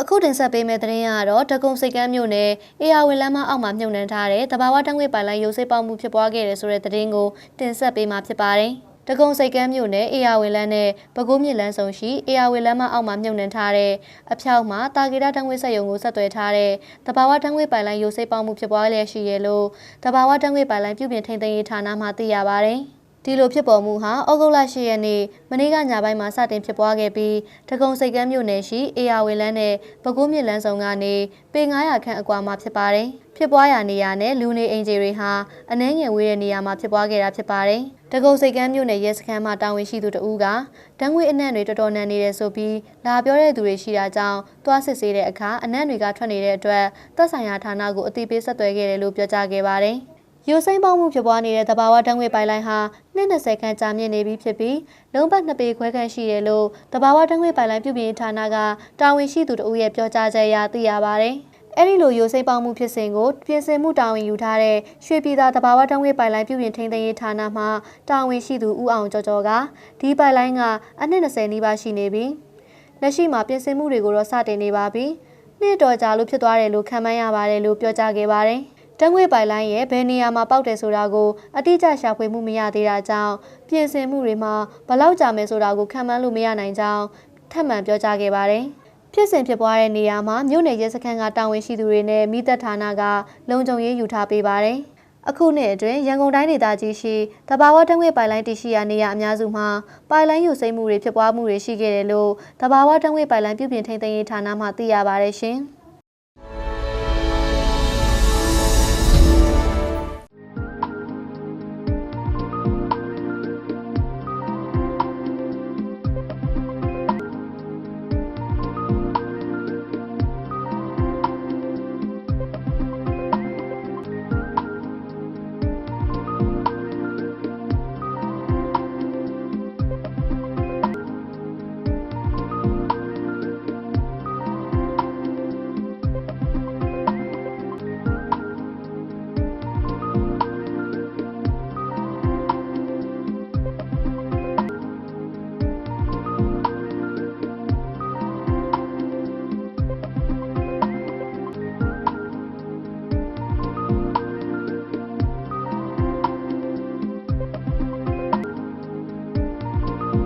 အခုတင်ဆက်ပေးမယ့်သတင်းကတော့တကုံစိတ်ကမ်းမြို့နယ်အေယာဝင်လမ်းမအောက်မှာမြုပ်နှံထားတဲ့တဘာဝတန်းငွေပိုင်လိုင်းရုပ်စိတ်ပေါက်မှုဖြစ်ပွားခဲ့တယ်ဆိုတဲ့သတင်းကိုတင်ဆက်ပေးမှာဖြစ်ပါတယ်။တကုံစိတ်ကမ်းမြို့နယ်အေယာဝင်လမ်းနဲ့ပဲခူးမြစ်လမ်းဆောင်ရှိအေယာဝင်လမ်းမအောက်မှာမြုပ်နှံထားတဲ့အဖြောက်မှာတာဂီတာတန်းငွေဆက်ယုံကိုဆက်သွယ်ထားတဲ့တဘာဝတန်းငွေပိုင်လိုင်းရုပ်စိတ်ပေါက်မှုဖြစ်ပွားလျက်ရှိရလို့တဘာဝတန်းငွေပိုင်လိုင်းပြုပြင်ထိန်းသိမ်းရေးဌာနမှသိရပါတယ်။ ဒီလိုဖြစ်ပေါ်မှုဟာဩဂုတ်လ10ရက်နေ့မနေ့ကညပိုင်းမှာစတင်ဖြစ်ပွားခဲ့ပြီးတကုံစိတ်ကမ်းမြို့နယ်ရှိအေယာဝေလန်းနဲ့ပဲခူးမြစ်လန်းဆောင်ကနေပေ900ခန့်အကွာမှာဖြစ်ပါတယ်။ဖြစ်ပွားရာနေရာနဲ့လူနေအိမ်ခြေတွေဟာအနှဲငယ်ဝေးတဲ့နေရာမှာဖြစ်ပွားခဲ့တာဖြစ်ပါတယ်။တကုံစိတ်ကမ်းမြို့နယ်ရဲစခန်းမှာတာဝန်ရှိသူတဦးကတန်းငွေအနှံ့တွေတော်တော်နန်နေတယ်ဆိုပြီးလာပြောတဲ့သူတွေရှိတာကြောင့်တွားစစ်ဆေးတဲ့အခါအနှံ့တွေကထွက်နေတဲ့အတွက်သက်ဆိုင်ရာဌာနကိုအသိပေးဆက်သွယ်ခဲ့တယ်လို့ပြောကြားခဲ့ပါတယ်။ ယူစိမ့်ပေါမှုဖြစ်ပွားနေတဲ့တဘာဝတန်းငွေပိုင်လိုင်းဟာနှစ်20ခန့်ကြာမြင့်နေပြီဖြစ်ပြီးလုံးပတ်နှစ်ပေခွဲခန့်ရှိတယ်လို့တဘာဝတန်းငွေပိုင်လိုင်းပြုပြင်ရေးဌာနကတာဝန်ရှိသူတဦးရဲ့ပြောကြားချက်အရသိရပါဗျ။အဲ့ဒီလိုယူစိမ့်ပေါမှုဖြစ်စဉ်ကိုပြင်ဆင်မှုတာဝန်ယူထားတဲ့ရွှေပြည်သာတဘာဝတန်းငွေပိုင်လိုင်းပြုပြင်ထိန်းသိမ်းရေးဌာနမှတာဝန်ရှိသူဦးအောင်ကျော်ကျော်ကဒီပိုင်လိုင်းကအနှစ်20နီးပါးရှိနေပြီ။လက်ရှိမှာပြင်ဆင်မှုတွေကိုတော့စတင်နေပါပြီ။နှစ်တော်ကြာလို့ဖြစ်သွားတယ်လို့ခံမှန်းရပါတယ်လို့ပြောကြားခဲ့ပါတယ်။ တန်းငွေပိုင်လိုင်းရဲ့ဘယ်နေရာမှာပေါက်တယ်ဆိုတာကိုအတိအကျရှာဖွေမှုမရသေးတာကြောင့်ပြင်ဆင်မှုတွေမှာဘယ်လောက်ကြာမယ်ဆိုတာကိုခံမှန်းလို့မရနိုင်ကြောင်းထပ်မံပြောကြားခဲ့ပါတယ်။ဖြစ်စဉ်ဖြစ်ပွားတဲ့နေရာမှာမြို့နယ်ရဲစခန်းကတာဝန်ရှိသူတွေနဲ့မိသက်ဌာနကလုံခြုံရေးယူထားပေးပါတယ်။အခုနှစ်အတွင်းရန်ကုန်တိုင်းဒေသကြီးရှိတဘာဝတန်းငွေပိုင်လိုင်းတရှိရာနေရာအများစုမှာပိုင်လိုင်းယူစိမ့်မှုတွေဖြစ်ပွားမှုတွေရှိခဲ့တယ်လို့တဘာဝတန်းငွေပိုင်လိုင်းပြုပြင်ထိန်းသိမ်းရေးဌာနမှသိရပါတယ်ရှင်။